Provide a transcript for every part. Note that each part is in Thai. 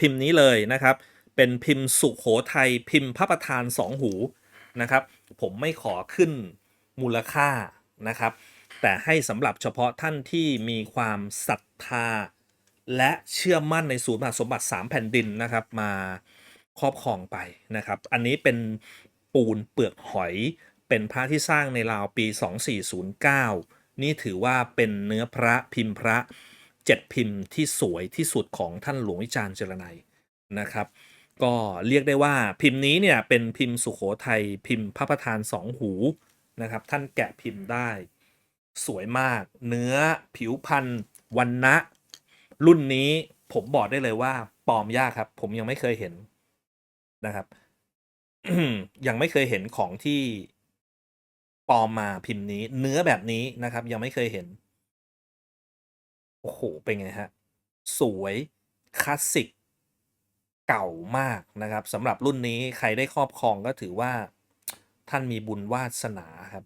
พิมพ์นี้เลยนะครับ เป็นพิมพ์สุขโขทัยพิมพ์พระประธานสองหูนะครับ ผมไม่ขอขึ้นมูลค่านะครับ แต่ให้สำหรับเฉพาะท่านที่มีความศรัทธา และเชื่อมั่นในศูนย์มหาสมบัติ 3 แผ่นดินนะครับมาครอบครองไปนะครับ อันนี้เป็นปูนเปลือกหอยเป็นพระที่สร้างในราวปี 2409 นี่ถือว่าเป็นเนื้อพระพิมพ์พระ เจ็ดพิมพ์ที่สวยที่สุดของท่านหลวงวิจารณ์เจรไนยนะครับ ก็เรียกได้ว่าพิมพ์นี้เนี่ยเป็นพิมพ์สุขโขทัยพิมพ์พระประธานสองหูนะครับ ท่านแกะพิมพ์ได้ สวยมาก เนื้อผิวพันธุ์วันนะรุ่นนี้ผมบอกได้เลยว่าปลอมยากครับ ผมยังไม่เคยเห็นนะครับยังไม่เคยเห็นของที่ปลอมมาพิมพ์นี้ เนื้อแบบนี้นะครับ ยังไม่เคยเห็น โอ้โห เป็นไงฮะ สวยคลาสสิกเก่ามากนะครับสำหรับรุ่นนี้ใครได้ครอบครองก็ถือว่าท่านมีบุญวาสนาครับ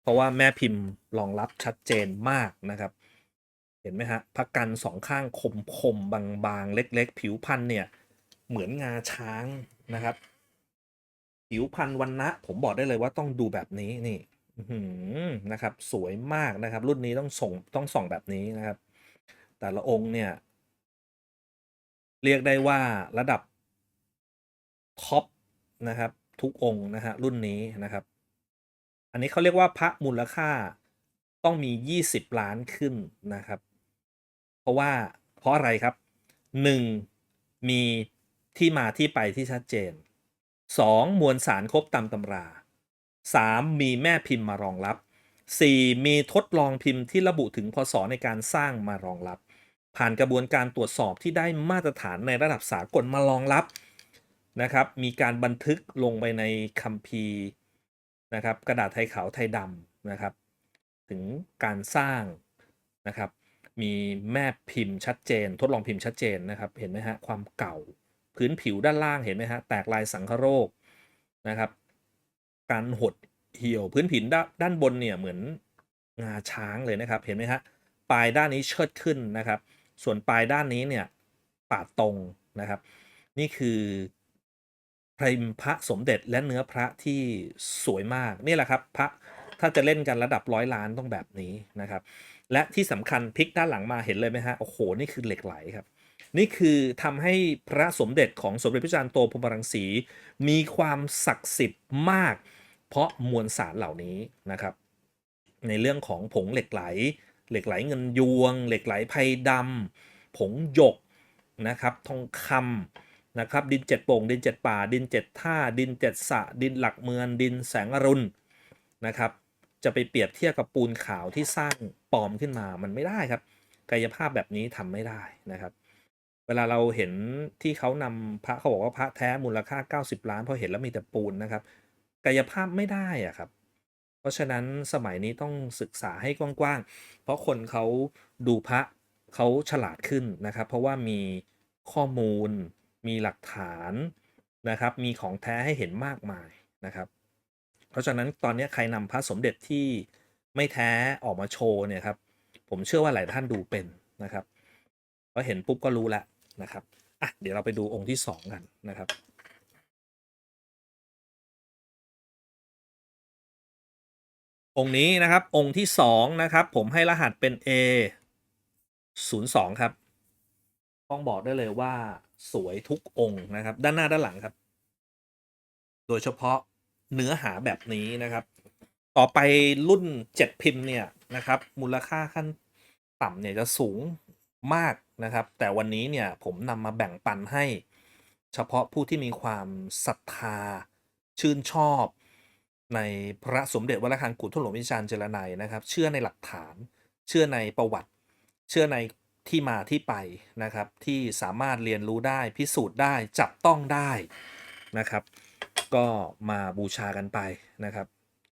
เพราะว่าแม่พิมพ์รองรับชัดเจนมากนะครับ เห็นไหมฮะพักกันสองข้างคมคมบางบางๆเล็ก ๆ ผิวพันธุ์เนี่ย เหมือนงาช้างนะครับ ผิวพันธุ์วันนะผมบอกได้เลยว่าต้องดูแบบนี้นี่ นะครับ สวยมากนะครับ รุ่นนี้ต้องส่งต้องส่องแบบนี้นะครับ แต่ละองค์เนี่ย เรียกได้ว่าระดับท็อปนะครับ ทุกองค์นะฮะรุ่นนี้นะครับ อันนี้เขาเรียกว่าพระมูลค่าต้องมี 20 ล้านขึ้นนะครับ เพราะว่าเพราะอะไรครับ 1. มีที่มาที่ไปที่ชัดเจน 2. มวลสารครบตามตำรา 3. มีแม่พิมพ์มารองรับ 4. มีทดลองพิมพ์ที่ระบุถึงพศในการสร้างมารองรับ ผ่านกระบวนการตรวจสอบที่ได้มาตรฐานในระดับสากลมารองรับนะครับ มีการบันทึกลงไปในคัมภีร์นะครับ กระดาษไทยขาวไทยดำนะครับ ถึงการสร้างนะครับ มีแม่พิมพ์ชัดเจน ทดลองพิมพ์ชัดเจนนะครับ เห็นไหมฮะความเก่า พื้นผิวด้านล่างเห็นไหมฮะแตกลายสังคโรคนะครับ การหดเหี่ยวพื้นผิวด้านด้านบนเนี่ยเหมือนงาช้างเลยนะครับ เห็นไหมฮะปลายด้านนี้เชิดขึ้นนะครับ ส่วนปลายด้านนี้เนี่ยปาดตรงนะครับ นี่คือพิมพระสมเด็จและเนื้อพระที่สวยมากนี่แหละครับ พระถ้าจะเล่นกันระดับร้อยล้านต้องแบบนี้นะครับ และที่สำคัญพลิกด้านหลังมาเห็นเลยไหมฮะโอ้โหนี่คือเหล็กไหลครับ นี่คือทำให้พระสมเด็จของสมเด็จพระจารย์โตพรมรังสี มีความศักดิ์สิทธิ์มาก เพราะมวลสารเหล่านี้นะครับ ในเรื่องของผงเหล็กไหล เหล็กไหลเงินยวง เหล็กไหลไพดำผงหยกนะครับ ทองคำนะครับ ดินเจ็ดโป่ง ดินเจ็ดป่า ดินเจ็ดท่า ดินเจ็ดสะ ดินหลักเมืองดินแสงอรุณนะครับ จะไปเปรียบเทียบกับปูนขาวที่สร้างปลอมขึ้นมามันไม่ได้ครับ กายภาพแบบนี้ทำไม่ได้นะครับเวลาเราเห็นที่เขานำพระเขาบอกว่าพระแท้มูลค่า 90 ล้านเพราะเห็นแล้วมีแต่ปูนนะครับ กายภาพไม่ได้อะครับ เพราะฉะนั้นสมัยนี้ต้องศึกษาให้กว้างๆ เพราะคนเขาดูพระเขาฉลาดขึ้นนะครับ เพราะว่ามีข้อมูล มีหลักฐานนะครับ มีของแท้ให้เห็นมากมายนะครับ เพราะฉะนั้นตอนนี้ใครนำพระสมเด็จที่ไม่แท้ออกมาโชว์เนี่ยครับ ผมเชื่อว่าหลายท่านดูเป็นนะครับพอเห็นปุ๊บก็รู้แล้วนะครับอะเดี๋ยวเราไปดูองค์ที่สองกันนะครับ องค์นี้นะครับ องค์ที่สองนะครับ ผมให้รหัสเป็น A 0 2 ครับ ต้องบอกได้เลยว่าสวยทุกองค์นะครับ ด้านหน้าด้านหลังครับ โดยเฉพาะเนื้อหาแบบนี้นะครับ ต่อไปรุ่น 7 พิมพ์เนี่ยนะครับ มูลค่าขั้นต่ำเนี่ยจะสูงมากนะครับ แต่วันนี้เนี่ยผมนำมาแบ่งปันให้ เฉพาะผู้ที่มีความศรัทธาชื่นชอบ ในพระสมเด็จวัดระฆังกุฎทุหลวงวิชาญเจรไนยนะครับ เชื่อในหลักฐาน เชื่อในประวัติ เชื่อในที่มาที่ไปนะครับ ที่สามารถเรียนรู้ได้พิสูจน์ได้จับต้องได้นะครับ ก็มาบูชากันไปนะครับ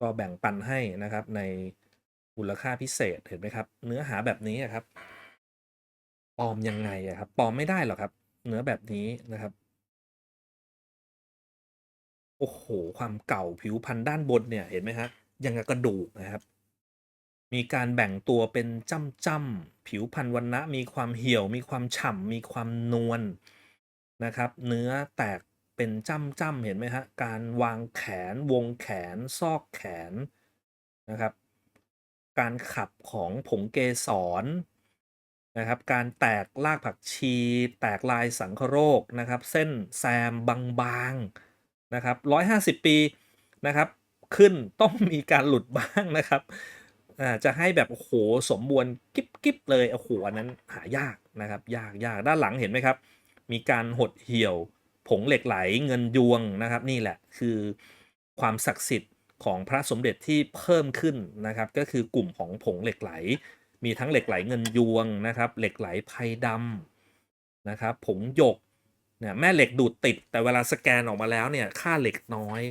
ก็แบ่งปันให้นะครับในมูลค่าพิเศษเห็นไหมครับ เนื้อหาแบบนี้ครับปลอมยังไงครับปลอมไม่ได้หรอกครับ เนื้อแบบนี้นะครับ โอ้โห ความเก่าผิวพันธุ์ด้านบนเนี่ยเห็นไหมฮะ ยังกับกระดูกนะครับ มีการแบ่งตัวเป็นจ้ำๆผิวพรรณวันนะมีความเหี่ยว มีความฉ่ำมีความนวลนะครับ เนื้อแตกเป็นจ้ำๆเห็นไหมฮะ การวางแขนวงแขน ซอกแขนนะครับ การขับของผงเกสรนะครับ การแตกรากผักชี แตกลายสังคโรคนะครับ เส้นแซมบางๆ นะครับร้อยห้าสิบปีนะครับ ขึ้นต้องมีการหลุดบ้างนะครับอ่าจะให้แบบโอ้โหสมบูรณ์กิ๊บกิ๊บเลยโอ้โหอันนั้นหายากนะครับ ยากยากด้านหลังเห็นไหมครับ มีการหดเหี่ยว ผงเหล็กไหลเงินยวงนะครับ นี่แหละคือความศักดิ์สิทธิ์ของพระสมเด็จที่เพิ่มขึ้นนะครับ ก็คือกลุ่มของผงเหล็กไหล มีทั้งเหล็กไหลเงินยวงนะครับ เหล็กไหลไพดำนะครับ ผงหยก นี่ยแม่เหล็กดูดติด แต่เวลาสแกนออกมาแล้วเนี่ยค่าเหล็กน้อย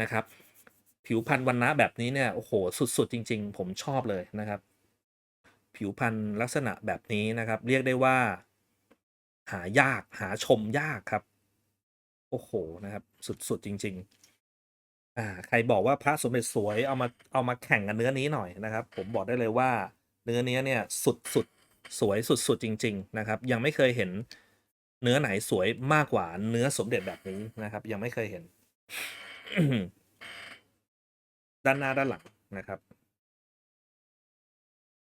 นะครับ ผิวพรรณวันนะแบบนี้เนี่ยโอ้โหสุดๆจริง ๆ ผมชอบเลยนะครับ ผิวพรรณลักษณะแบบนี้นะครับ เรียกได้ว่า หายากหาชมยากครับ โอ้โหนะครับ สุดๆจริง ๆ อ่า ใครบอกว่าพระสมเด็จสวยเอามาเอามาแข่งกันเนื้อนี้หน่อยนะครับ ผมบอกได้เลยว่า เนื้อนี้เนี่ยสุดสุดสวยสุดๆจริง ๆ นะครับ ยังไม่เคยเห็น เนื้อไหนสวยมากกว่าเนื้อสมเด็จแบบนี้นะครับ ยังไม่เคยเห็น ด้านหน้าด้านหลังนะครับ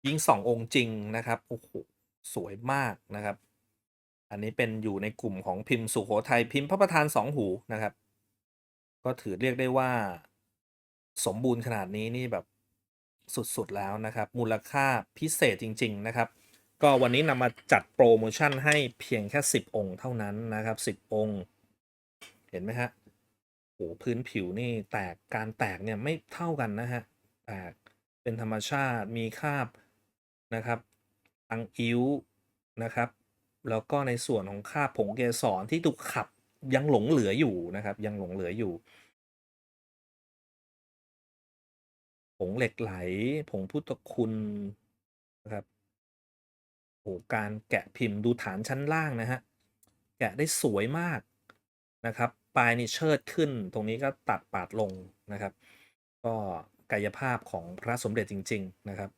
ยิ่งสององค์จริงนะครับโอ้โหสวยมากนะครับ อันนี้เป็นอยู่ในกลุ่มของพิมพ์สุโขทัยพิมพ์พระประธานสองหูนะครับ ก็ถือเรียกได้ว่า สมบูรณ์ขนาดนี้นี่แบบสุดๆแล้วนะครับ มูลค่าพิเศษจริง ๆ นะครับ ก็วันนี้นำมาจัดโปรโมชั่นให้เพียงแค่ 10 องค์เท่านั้นนะครับ 10 องค์ เห็นไหมฮะโอ้พื้นผิวนี่แตกการแตกเนี่ยไม่เท่ากันนะฮะแตกเป็นธรรมชาติมีคราบนะครับอังอิ้วนะครับ แล้วก็ในส่วนของคราบผงเกสรที่ถูกขับยังหลงเหลืออยู่นะครับ ยังหลงเหลืออยู่ผงเหล็กไหลผงพุทธคุณนะครับ อ้การแกะพิมพ์ดูฐานชั้นล่างนะฮะ แกะได้สวยมากนะครับ ปลายนี่เชิดขึ้น ตรงนี้ก็ตัดปาดลงนะครับ ก็กายภาพของพระสมเด็จจริง ๆนะครับ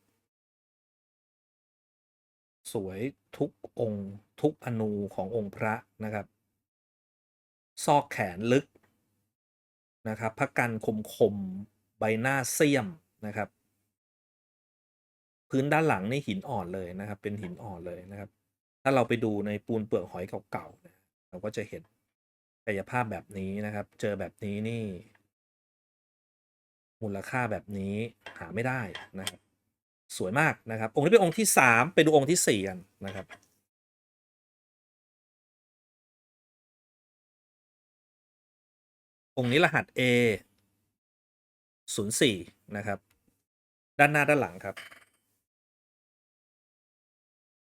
สวยทุกองค์ทุกอนูขององค์พระนะครับ ซอกแขนลึกนะครับพระกันคมคมๆใบหน้าเสี้ยมนะครับ พื้นด้านหลังนี่หินอ่อนเลยนะครับ เป็นหินอ่อนเลยนะครับ ถ้าเราไปดูในปูนเปลือกหอยเก่าๆเนี่ยเราก็จะเห็นกายภาพแบบนี้นะครับ เจอแบบนี้นี่ มูลค่าแบบนี้หาไม่ได้นะครับ สวยมากนะครับ องค์นี้เป็นองค์ที่สามไปดูองค์ที่สี่กันนะครับองค์นี้รหัส A 0 4 นะครับ ด้านหน้าด้านหลังครับ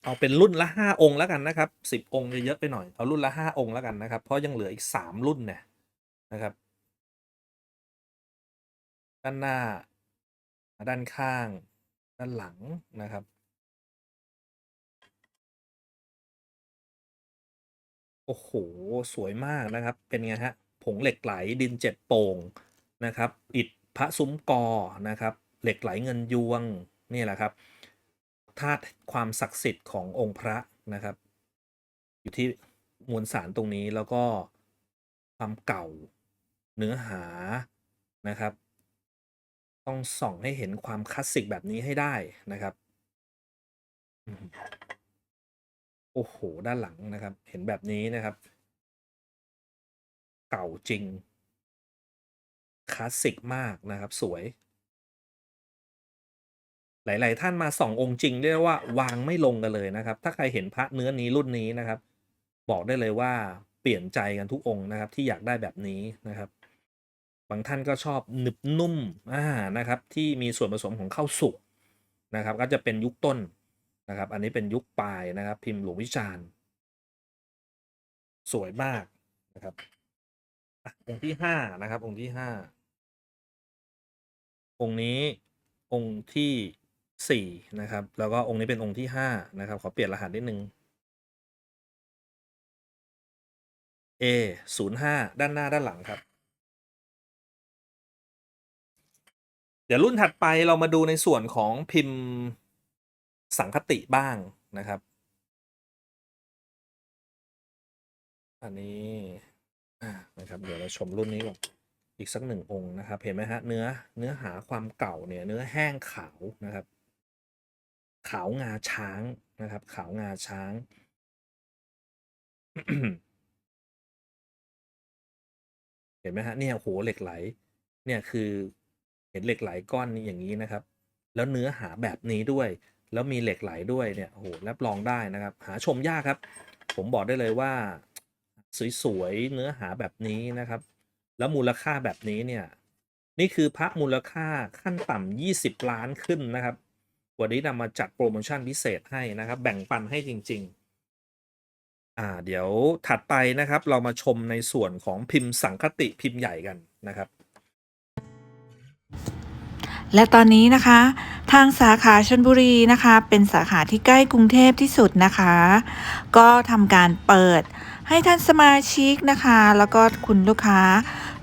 เอาเป็นรุ่นละห้าองค์แล้วกันนะครับสิบองค์จะเยอะไปหน่อยเอารุ่นละห้าองค์แล้วกันนะครับ เพราะยังเหลืออีกสามรุ่นเนี่ยนะครับ ด้านหน้า ด้านข้าง ด้านหลังนะครับโอ้โห สวยมากนะครับ เป็นไงฮะ ผงเหล็กไหลดินเจ็ดโป่งนะครับ อิฐพระซุ้มกอนะครับ เหล็กไหลเงินยวง นี่แหละครับ ธาตุความศักดิ์สิทธิ์ขององค์พระนะครับ อยู่ที่มวลสารตรงนี้แล้วก็ความเก่าเนื้อหานะครับ ต้องส่องให้เห็นความคลาสสิกแบบนี้ให้ได้นะครับโอ้โห ด้านหลังนะครับ เห็นแบบนี้นะครับ เก่าจริง คลาสสิกมากนะครับ สวย หลาย ๆ ท่านมาสององค์จริงเรียกว่าวางไม่ลงกันเลยนะครับ ถ้าใครเห็นพระเนื้อนี้รุ่นนี้นะครับ บอกได้เลยว่าเปลี่ยนใจกันทุกองค์นะครับ ที่อยากได้แบบนี้นะครับ บางท่านก็ชอบหนึบนุ่มอ่านะครับ ที่มีส่วนผสมของข้าวสุกนะครับ ก็จะเป็นยุคต้นนะครับ อันนี้เป็นยุคปลายนะครับ พิมพ์หลวงวิจารณ์สวยมากนะครับองค์ที่ห้านะครับ องค์ที่ห้าองค์นี้องค์ที่ สี่นะครับ แล้วก็องค์นี้เป็นองค์ที่ห้านะครับ ขอเปลี่ยนรหัสนิดนึง A ศูนย์ห้าด้านหน้าด้านหลังครับ เดี๋ยวรุ่นถัดไปเรามาดูในส่วนของพิมพ์สังคติบ้างนะครับ อันนี้นะครับ เดี๋ยวเราชมรุ่นนี้ก่อนอีกสักหนึ่งองค์นะครับ เห็นไหมฮะเนื้อเนื้อหาความเก่าเนี่ยเนื้อแห้งขาวนะครับ ขาวงาช้างนะครับ ขาวงาช้างเห็นไหมฮะเนี่ยโหเหล็กไหล เนี่ยคือเห็นเหล็กไหลก้อนอย่างนี้นะครับ แล้วเนื้อหาแบบนี้ด้วย แล้วมีเหล็กไหลด้วยเนี่ยโอ้โหรับรองได้นะครับ หาชมยากครับ ผมบอกได้เลยว่า สวยๆเนื้อหาแบบนี้นะครับ แล้วมูลค่าแบบนี้เนี่ย นี่คือพระมูลค่าขั้นต่ำ20 ล้านขึ้นนะครับ วันนี้นำมาจัดโปรโมชั่นพิเศษให้นะครับ แบ่งปันให้จริง ๆ อ่า เดี๋ยวถัดไปนะครับ เรามาชมในส่วนของพิมพ์สังคติพิมพ์ใหญ่กันนะครับ และตอนนี้นะคะ ทางสาขาชนบุรีนะคะ เป็นสาขาที่ใกล้กรุงเทพที่สุดนะคะ ก็ทำการเปิดให้ท่านสมาชิกนะคะ แล้วก็คุณลูกค้า